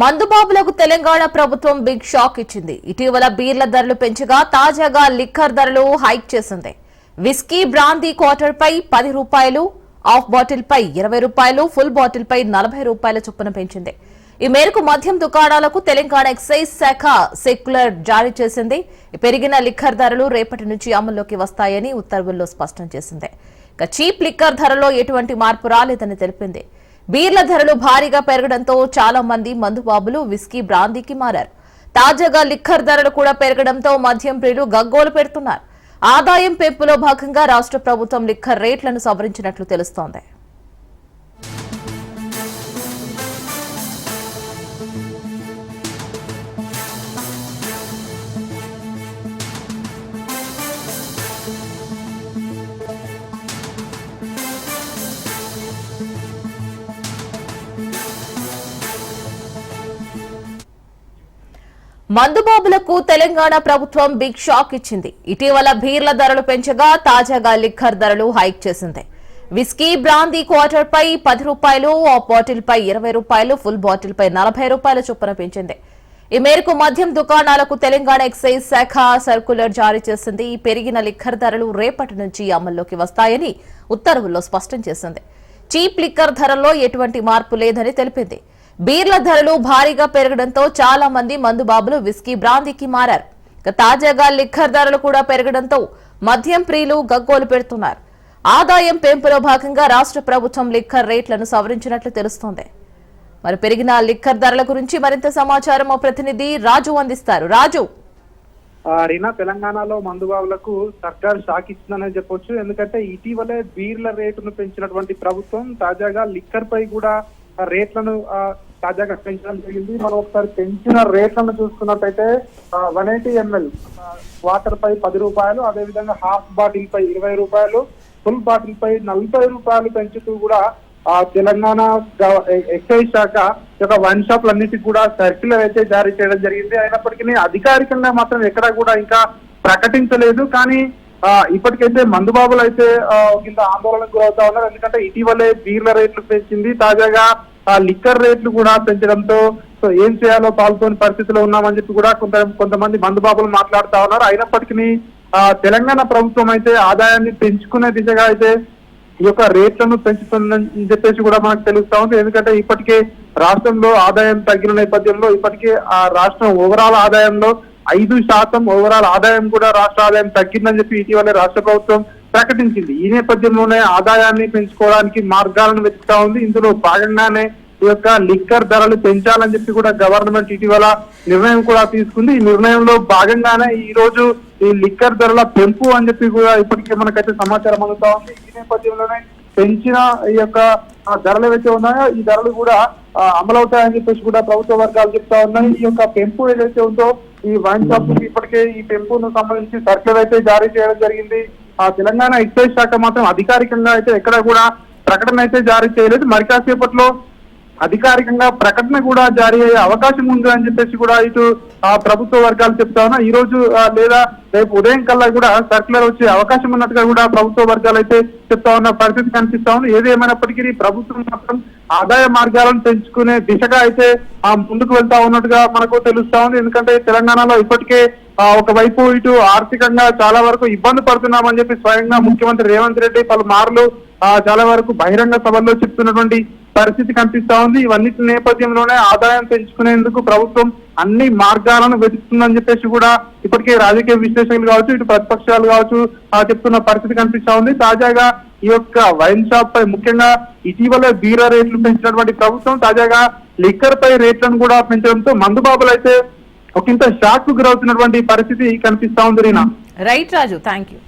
మందుబాబులకు తెలంగాణ ప్రభుత్వం big shock ఇచ్చింది. ఇటీవల బీర్ల ధరలు పెంచగా తాజాగా లిక్కర్ ధరలు హైక్ చేసింది. విస్కీ బ్రాందీ క్వార్టర్ పై పది రూపాయలు హాఫ్ బాటిల్ పై ఇరవై రూపాయలు ఫుల్ బాటిల్ పై నలభై రూపాయల చొప్పున పెంచింది. ఈ మేరకు మద్యం దుకాణాలకు తెలంగాణ ఎక్సైజ్ శాఖ సెక్యులర్ జారీ చేసింది. పెరిగిన లిక్కర్ ధరలు రేపటి నుంచి అమల్లోకి వస్తాయని ఉత్తర్వుల్లో స్పష్టం చేసింది. ఇక చీప్ లిక్కర్ ధరలో ఎటువంటి మార్పు రాలేదని తెలిపింది. బీర్ల ధరలు భారీగా పెరగడంతో చాలా మంది మందుబాబులు విస్కీ బ్రాందీకి మారారు. తాజాగా లిక్కర్ ధరలు కూడా పెరగడంతో మద్యం ప్రియులు గగ్గోలు పెడుతున్నారు. ఆదాయం పెంపులో భాగంగా రాష్ట్ర ప్రభుత్వం లిక్కర్ రేట్లను సవరించినట్లు తెలుస్తోంది. మందుబాబులకు తెలంగాణ ప్రభుత్వం బిగ్ షాక్ ఇచ్చింది. ఇటీవల బీర్ల ధరలు పెంచగా తాజాగా లిక్కర్ ధరలు హైక్ చేసింది. విస్కీ బ్రాందీ క్వార్టర్ పై పది రూపాయలు ఆ బాటిల్ పై ఇరవై రూపాయలు ఫుల్ బాటిల్ పై నలభై రూపాయల చొప్పున పెంచింది. ఈ మేరకు మద్యం దుకాణాలకు తెలంగాణ ఎక్సైజ్ శాఖ సర్కులర్ జారీ చేసింది. పెరిగిన లిక్కర్ ధరలు రేపటి నుంచి అమల్లోకి వస్తాయని ఉత్తర్వుల్లో స్పష్టం చేసింది. చీప్ లిక్కర్ ధరల్లో ఎటువంటి మార్పు లేదని తెలిపింది. బీర్ల ధరలు భారీగా పెరగడంతో చాలా మంది మందుబాబులు విస్కీ బ్రాందీకి మారారు. తాజాగా లిక్కర్ ధరలు కూడా పెరగడంతో మద్యం ప్రియులు గగ్గోలు పెడుతున్నారు. ఆదాయం పెంపులో భాగంగా రాష్ట్ర ప్రభుత్వం లిక్కర్ రేట్లను సవరించినట్లు తెలుస్తోంది. మరి పెరిగిన లిక్కర్ ధరల గురించి మరింత సమాచారం మా ప్రతినిధి రాజు అందిస్తారు. రాజు. రీనా తెలంగాణలో మందుబాబులకు సర్కార్ షాక్ ఇచ్చిందనే చెప్పొచ్చు. ఎందుకంటే ఇటీవలే బీర్ల రేటును పెంచినటువంటి ప్రభుత్వం తాజాగా లిక్కర్ పై కూడా రేట్లను తాజాగా పెంచడం జరిగింది. మనం ఒకసారి పెంచిన రేట్లను చూసుకున్నట్టయితే వన్ ఎయిటీ ఎంఎల్ వాటర్ పై పది రూపాయలు అదేవిధంగా హాఫ్ బాటిల్ పై ఇరవై రూపాయలు ఫుల్ బాటిల్ పై నలభై రూపాయలు పెంచుతూ కూడా ఆ తెలంగాణ ఎక్సైజ్ శాఖ యొక్క వైన్ షాపులన్నిటికీ కూడా సర్క్యులర్ అయితే జారీ చేయడం జరిగింది. అయినప్పటికీ అధికారికంగా మాత్రం ఎక్కడా కూడా ఇంకా ప్రకటించలేదు. కానీ ఇప్పటికైతే మందుబాబులు అయితే కింద ఆందోళనకు గురవుతా ఉన్నారు. ఎందుకంటే ఇటీవలే బీర్ల రేట్లు పెంచింది. తాజాగా ఆ లిక్కర్ రేట్లు కూడా పెంచడంతో సో ఏం చేయాలో పాల్గొని పరిస్థితిలో ఉన్నామని చెప్పి కూడా కొంత కొంతమంది మందుబాబులు మాట్లాడుతా ఉన్నారు. అయినప్పటికీ ఆ, తెలంగాణ ప్రభుత్వం అయితే ఆదాయాన్ని పెంచుకునే దిశగా అయితే ఈ యొక్క రేట్లను పెంచుతుందని చెప్పేసి కూడా మనకు తెలుస్తా ఉంది. ఎందుకంటే ఇప్పటికే రాష్ట్రంలో ఆదాయం తగ్గిన నేపథ్యంలో ఇప్పటికే ఆ రాష్ట్రం ఓవరాల్ ఆదాయంలో ఐదు శాతం ఓవరాల్ ఆదాయం కూడా రాష్ట్ర ఆదాయం తగ్గిందని చెప్పి ఇటీవలే రాష్ట్ర ప్రభుత్వం ప్రకటించింది. ఈ నేపథ్యంలోనే ఆదాయాన్ని పెంచుకోవడానికి మార్గాలను వెతుకుతా ఉంది. ఇందులో భాగంగానే ఈ యొక్క లిక్కర్ ధరలు పెంచాలని చెప్పి కూడా గవర్నమెంట్ ఇటీవల నిర్ణయం కూడా తీసుకుంది. ఈ నిర్ణయంలో భాగంగానే ఈ రోజు ఈ లిక్కర్ ధరల పెంపు అని చెప్పి కూడా ఇప్పటికే మనకైతే సమాచారం అందుతా ఉంది. ఈ నేపథ్యంలోనే పెంచిన ఈ యొక్క ధరలు ఏవైతే ఉన్నాయో ఈ ధరలు కూడా అమలవుతాయని చెప్పేసి కూడా ప్రభుత్వ వర్గాలు చెప్తా ఉన్నాయి. ఈ యొక్క పెంపు ఏదైతే ఉందో ఈ వైన్ షాప్ ఇప్పటికే ఈ పెంపును సంబంధించి సర్కులర్ అయితే జారీ చేయడం జరిగింది. ఆ తెలంగాణ ఎక్సైజ్ శాఖ మాత్రం అధికారికంగా అయితే ఎక్కడ కూడా ప్రకటన అయితే జారీ చేయలేదు. మరి కాసేపట్లో అధికారికంగా ప్రకటన కూడా జారీ అయ్యే అవకాశం ఉంది అని చెప్పేసి కూడా ఇటు ఆ ప్రభుత్వ వర్గాలు చెప్తా ఉన్నా. ఈ రోజు లేదా రేపు ఉదయం కల్లా కూడా సర్కులర్ వచ్చే అవకాశం ఉన్నట్టుగా కూడా ప్రభుత్వ వర్గాలు అయితే చెప్తా ఉన్న పరిస్థితి కనిపిస్తా ఉంది. ఏది ఏమైనప్పటికీ ప్రభుత్వం మాత్రం ఆదాయ మార్గాలను పెంచుకునే దిశగా అయితే ఆ ముందుకు వెళ్తా ఉన్నట్టుగా మనకు తెలుస్తా ఉంది. ఎందుకంటే తెలంగాణలో ఇప్పటికే ఒకవైపు ఇటు ఆర్థికంగా చాలా వరకు ఇబ్బంది పడుతున్నామని చెప్పి స్వయంగా ముఖ్యమంత్రి రేవంత్ రెడ్డి పలుమార్లు మార్లు చాలా వరకు బహిరంగ సభల్లో చెప్తున్నటువంటి పరిస్థితి కనిపిస్తా ఉంది. ఇవన్నిటి నేపథ్యంలోనే ఆదాయం పెంచుకునేందుకు ప్రభుత్వం అన్ని మార్గాలను వెతుకుతుందని చెప్పేసి కూడా ఇప్పటికే రాజకీయ విశ్లేషకులు కావచ్చు ఇటు ప్రతిపక్షాలు కావచ్చు ఆ, చెప్తున్న పరిస్థితి కనిపిస్తా ఉంది. తాజాగా ఈ యొక్క వైన్ షాప్ పై ముఖ్యంగా ఇటీవల బీరా రేట్లు పెంచినటువంటి ప్రభుత్వం తాజాగా లిక్కర్ పై రేట్లను కూడా పెంచడంతో మందుబాబులు అయితే ఒకంత షాక్కు గురవుతున్నటువంటి పరిస్థితి కనిపిస్తా ఉంది Reena. Right Raju thank you